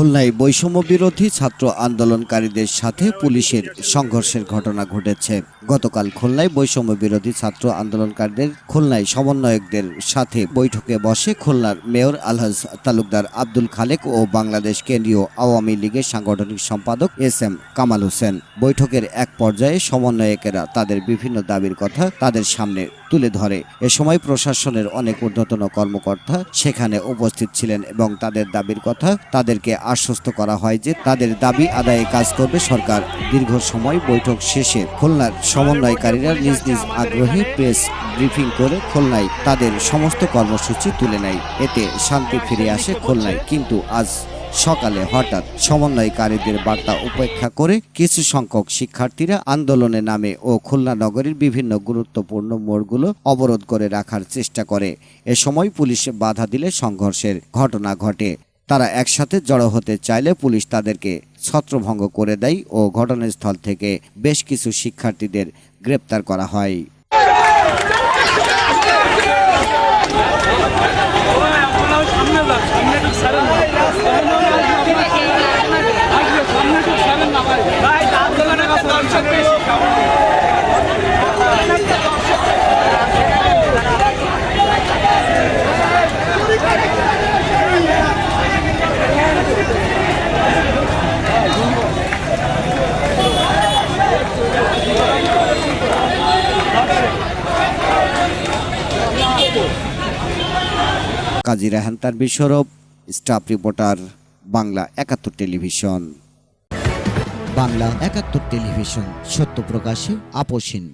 খুলনায় বৈষম্য বিরোধী ছাত্র আন্দোলনকারীদের সাথে পুলিশের সংঘর্ষের ঘটনা ঘটেছে। গতকাল খুলনায় বৈষম্য বিরোধী ছাত্র আন্দোলনকারীদের খুলনায় সমন্বয়কদের সাথে বৈঠকে বসে খুলনার মেয়র আলহাজ তালুকদার আব্দুল খালেক ও বাংলাদেশ কেন্দ্রীয় আওয়ামী লীগের সাংগঠনিক সম্পাদক এস এম কামাল হোসেন। বৈঠকের এক পর্যায়ে সমন্বয়কেরা তাদের বিভিন্ন দাবির কথা তাদের সামনে তুলে ধরে। এ সময় প্রশাসনের অনেক ঊর্ধ্বতন কর্মকর্তা সেখানে উপস্থিত ছিলেন এবং তাদের দাবির কথা তাদেরকে আশ্বস্ত করা হয় যে তাদের দাবি আদায়ে কাজ করবে সরকার। দীর্ঘ সময় বৈঠক শেষে খুলনার সমন্বয়কারীরা নিজ নিজ আগ্রহী প্রেস ব্রিফিং করে খুলনায় তাদের সমস্ত কর্মসূচি তুলে নেয়। এতে শান্তি ফিরে আসে খুলনায়। কিন্তু আজ সকালে হঠাৎ সমন্বয়কারীদের বার্তা উপেক্ষা করে কিছু সংখ্যক শিক্ষার্থীরা আন্দোলনে নামে ও খুলনা নগরীর বিভিন্ন গুরুত্বপূর্ণ মোড়গুলো অবরোধ করে রাখার চেষ্টা করে। এ সময় পুলিশ বাধা দিলে সংঘর্ষের ঘটনা ঘটে। তারা একসাথে জড়ো হতে চাইলে পুলিশ তাদেরকে ছত্রভঙ্গ করে দেয় ও ঘটনাস্থল থেকে বেশ কিছু শিক্ষার্থীদের গ্রেপ্তার করা হয়। Kazi Rehan Tanvir Sourav staff reporter, Bangla Ekattor television. Bangla একাত্তর টেলিভিশন, সত্য প্রকাশে আপোষহীন